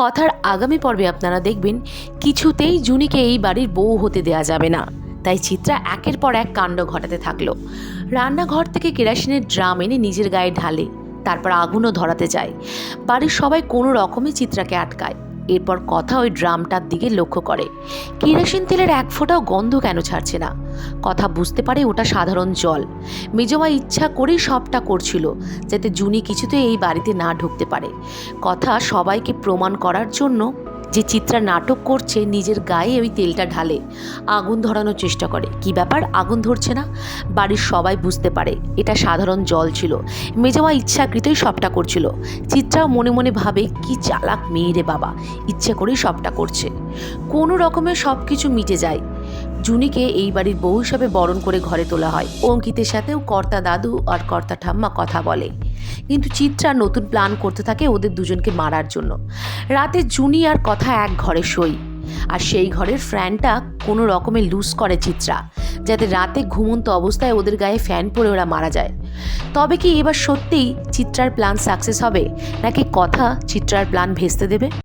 কথার আগামী পর্বে আপনারা দেখবেন কিছুতেই জুনিকে এই বাড়ির বউ হতে দেয়া যাবে না। তাই চিত্রা একের পর এক কাণ্ড ঘটাতে থাকল। রান্নাঘর থেকে কেরাসিনের ড্রাম এনে নিজের গায়ে ঢালে, তারপর আগুনও ধরাতে যায়। বাড়ির সবাই কোনো রকমে চিত্রাকে আটকায়। এরপর কথা ওই ড্রামটার দিকে লক্ষ্য করে। কেরাসিন তেলের এক ফোঁটাও গন্ধ কেন ছাড়ছে না? কথা বুঝতে পারে ওটা সাধারণ জল। মেজমা ইচ্ছা করেই সবটা করছিল, যাতে জুনি কিছুতে এই বাড়িতে না ঢুকতে পারে। কথা সবাইকে প্রমাণ করার জন্য যে চিত্রা নাটক করছে, নিজের গায়ে ওই তেলটা ঢালে, আগুন ধরানোর চেষ্টা করে। কি ব্যাপার? আগুন ধরছে না? বাড়ির সবাই বুঝতে পারে, এটা সাধারণ জল ছিল। মেজমা ইচ্ছাকৃতই সবটা করছিল। চিত্রাও মনে মনে ভাবে, কি চালাক মেয়ে রে বাবা, ইচ্ছে করেই সবটা করছে। কোনো রকমে সব কিছু মিটে যায়। জুনিকে এই বাড়ির বউ হিসাবে বরণ করে ঘরে তোলা হয়। অঙ্কিতের সাথেও কর্তা দাদু আর কর্তা ঠাম্মা কথা বলে। কিন্তু চিত্রা নতুন প্ল্যান করতে থাকে ওদের দুজনকে মারার জন্য। রাতে জুনি আর কথা এক ঘরে সই আর সেই ঘরের ফ্যানটা কোনো রকমে লুজ করে চিত্রা, যাতে রাতে ঘুমন্ত অবস্থায় ওদের গায়ে ফ্যান পরে ওরা মারা যায়। তবে কি এবার সত্যিই চিত্রার প্ল্যান সাকসেস হবে, নাকি কথা চিত্রার প্ল্যান ভেস্তে দেবে?